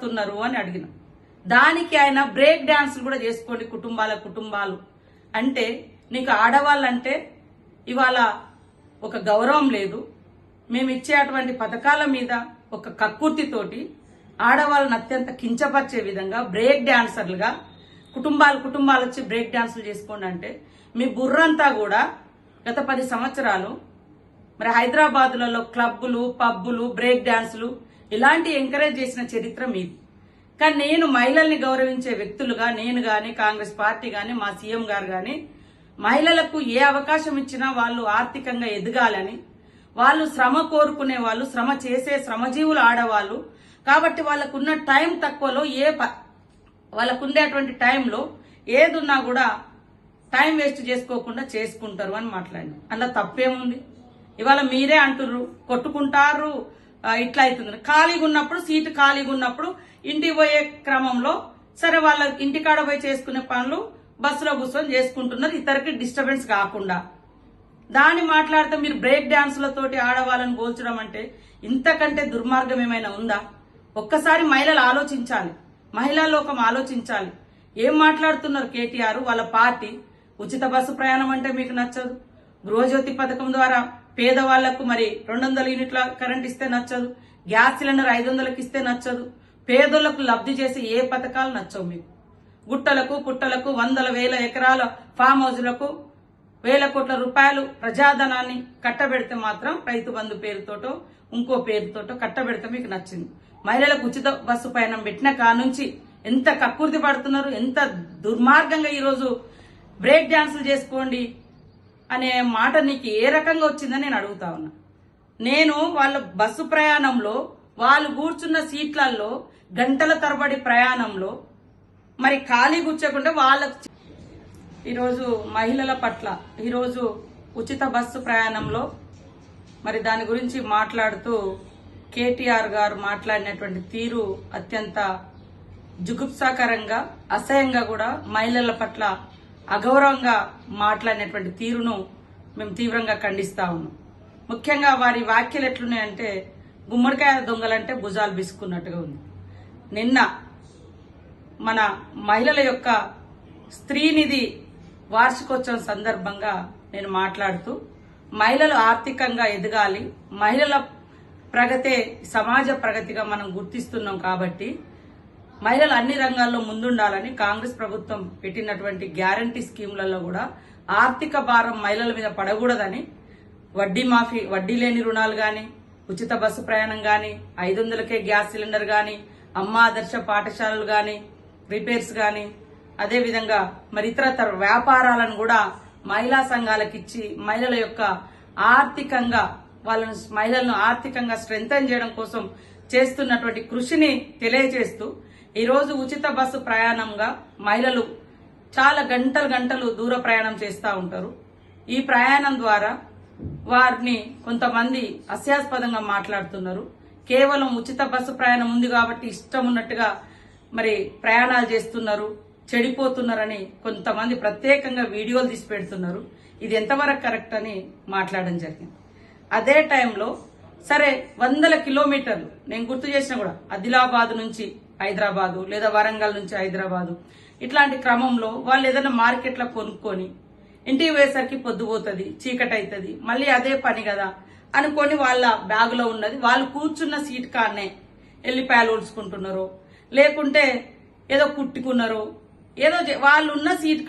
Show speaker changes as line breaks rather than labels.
కష్టపడుతున్నారు అని అడిగిన. దానికి ఆయన బ్రేక్ డాన్సులు కూడా చేసుకోండి కుటుంబాల కుటుంబాలు. అంటే నీకు ఆడవాళ్ళంటే ఇవాళ ఒక గౌరవం లేదు. మేము ఇచ్చేటువంటి పథకాల మీద ఒక కక్కుర్తితోటి ఆడవాళ్ళని అత్యంత కించపరిచే విధంగా బ్రేక్ డాన్సర్లుగా కుటుంబాలు కుటుంబాలు వచ్చి బ్రేక్ డాన్సులు చేసుకోండి అంటే మీ బుర్రంతా కూడా గత పది సంవత్సరాలు మరి హైదరాబాదులలో క్లబ్బులు పబ్బులు బ్రేక్ డాన్సులు ఇలాంటి ఎంకరేజ్ చేసిన చరిత్ర మీది. కానీ నేను మహిళల్ని గౌరవించే వ్యక్తులుగా నేను గాని కాంగ్రెస్ పార్టీ గాని మా సీఎం గారు గాని మహిళలకు ఏ అవకాశం ఇచ్చినా వాళ్ళు ఆర్థికంగా ఎదగాలని వాళ్ళు శ్రమ కోరుకునే వాళ్ళు శ్రమ చేసే శ్రమజీవులు ఆడవాళ్ళు. కాబట్టి వాళ్ళకున్న టైం తక్కువలో ఏ ప- వాళ్ళకు ఉండేటువంటి టైంలో ఏదున్నా కూడా టైం వేస్ట్ చేసుకోకుండా చేసుకుంటారు అని మాట్లాడింది అందులో తప్పేముంది? ఇవాళ మీరే అంటుర్రు కొట్టుకుంటారు ఇట్లా అవుతుంది. ఖాళీగా ఉన్నప్పుడు సీటు ఖాళీగా ఉన్నప్పుడు ఇంటికి పోయే క్రమంలో సరే వాళ్ళ ఇంటికాడ పోయి చేసుకునే పనులు బస్సులో కూర్చొని చేసుకుంటున్నారు. ఇతరికి డిస్టర్బెన్స్ కాకుండా. దాన్ని మాట్లాడితే మీరు బ్రేక్ డాన్సులతోటి ఆడవాళ్ళని పోల్చడం అంటే ఇంతకంటే దుర్మార్గం ఏమైనా ఉందా? ఒక్కసారి మహిళలు ఆలోచించాలి. మహిళా లోకం ఆలోచించాలి. ఏం మాట్లాడుతున్నారు కేటీఆర్? వాళ్ళ పార్టీ. ఉచిత బస్సు ప్రయాణం అంటే మీకు నచ్చదు. గృహజ్యోతి పథకం ద్వారా పేదవాళ్ళకు మరి రెండు వందల యూనిట్ల కరెంట్ ఇస్తే నచ్చదు గ్యాస్ సిలిండర్ ఐదు వందలకు ఇస్తే నచ్చదు పేదలకు లబ్ధి చేసే ఏ పథకాలు నచ్చవు మీకు? గుట్టలకు పుట్టలకు వందల వేల ఎకరాల ఫామ్ హౌజులకు వేల కోట్ల రూపాయలు ప్రజాధనాన్ని కట్టబెడితే మాత్రం రైతు బంధు పేరుతోటో ఇంకో పేరుతోటో కట్టబెడితే మీకు నచ్చింది. మహిళలకు ఉచిత బస్సు పయనం పెట్టిన కానుంచి ఎంత కక్కుర్తి పడుతున్నారు ఎంత దుర్మార్గంగా ఈరోజు బ్రేక్ డాన్సులు చేసుకోండి అనే మాట నీకు ఏ రకంగా వచ్చిందని నేను అడుగుతా ఉన్నా. నేను వాళ్ళ బస్సు ప్రయాణంలో వాళ్ళు కూర్చున్న సీట్లలో గంటల తరబడి ప్రయాణంలో మరి ఖాళీ కూర్చోకుండా వాళ్ళకు ఈరోజు మహిళల పట్ల ఈరోజు ఉచిత బస్సు ప్రయాణంలో మరి దాని గురించి మాట్లాడుతూ కేటీఆర్ గారు మాట్లాడినటువంటి తీరు అత్యంత జుగుప్సాకరంగా అసహ్యంగా కూడా మహిళల పట్ల అగౌరవంగా మాట్లాడినటువంటి తీరును మేము తీవ్రంగా ఖండిస్తా ఉన్నాం. ముఖ్యంగా వారి వ్యాఖ్యలు ఎట్లున్నాయంటే గుమ్మడికాయ దొంగలంటే భుజాలు బిసుకున్నట్టుగా ఉంది. నిన్న మన మహిళల యొక్క స్త్రీనిధి వార్షికోత్సవం సందర్భంగా నేను మాట్లాడుతూ మహిళలు ఆర్థికంగా ఎదగాలి మహిళల ప్రగతే సమాజ ప్రగతిగా మనం గుర్తిస్తున్నాం కాబట్టి మహిళలు అన్ని రంగాల్లో ముందుండాలని కాంగ్రెస్ ప్రభుత్వం పెట్టినటువంటి గ్యారంటీ స్కీములలో కూడా ఆర్థిక భారం మహిళల మీద పడకూడదని వడ్డీ మాఫీ వడ్డీ లేని రుణాలు గాని ఉచిత బస్సు ప్రయాణం గాని ఐదు వందలకే గ్యాస్ సిలిండర్ గాని అమ్మ ఆదర్శ పాఠశాలలు గాని రిపేర్స్ గాని అదేవిధంగా మరి ఇతరతర వ్యాపారాలను కూడా మహిళా సంఘాలకు ఇచ్చి మహిళల యొక్క ఆర్థికంగా వాళ్ళను మహిళలను ఆర్థికంగా స్ట్రెంథన్ చేయడం కోసం చేస్తున్నటువంటి కృషిని తెలియజేస్తూ ఈరోజు ఉచిత బస్సు ప్రయాణంగా మహిళలు చాలా గంటలు గంటలు దూర ప్రయాణం చేస్తూ ఉంటారు. ఈ ప్రయాణం ద్వారా వారిని కొంతమంది హస్యాస్పదంగా మాట్లాడుతున్నారు. కేవలం ఉచిత బస్సు ప్రయాణం ఉంది కాబట్టి ఇష్టం ఉన్నట్టుగా మరి ప్రయాణాలు చేస్తున్నారు చెడిపోతున్నారని కొంతమంది ప్రత్యేకంగా వీడియోలు తీసి పెడుతున్నారు. ఇది ఎంతవరకు కరెక్ట్ అని మాట్లాడడం జరిగింది. అదే టైంలో సరే వందల కిలోమీటర్లు నేను గుర్తు చేసిన కూడా ఆదిలాబాద్ నుంచి హైదరాబాదు లేదా వరంగల్ నుంచి హైదరాబాదు. ఇట్లాంటి క్రమంలో వాళ్ళు ఏదైనా మార్కెట్లో కొనుక్కొని ఇంటికి పోయేసరికి పొద్దుపోతుంది చీకటి అవుతుంది మళ్ళీ అదే పని కదా అనుకొని వాళ్ళ బ్యాగులో ఉన్నది. వాళ్ళు కూర్చున్న సీట్ కాడనే ఎల్లిపాయలు ఉడుచుకుంటున్నారు లేకుంటే ఏదో కుట్టుకున్నారు ఏదో వాళ్ళు ఉన్న సీట్ కాడ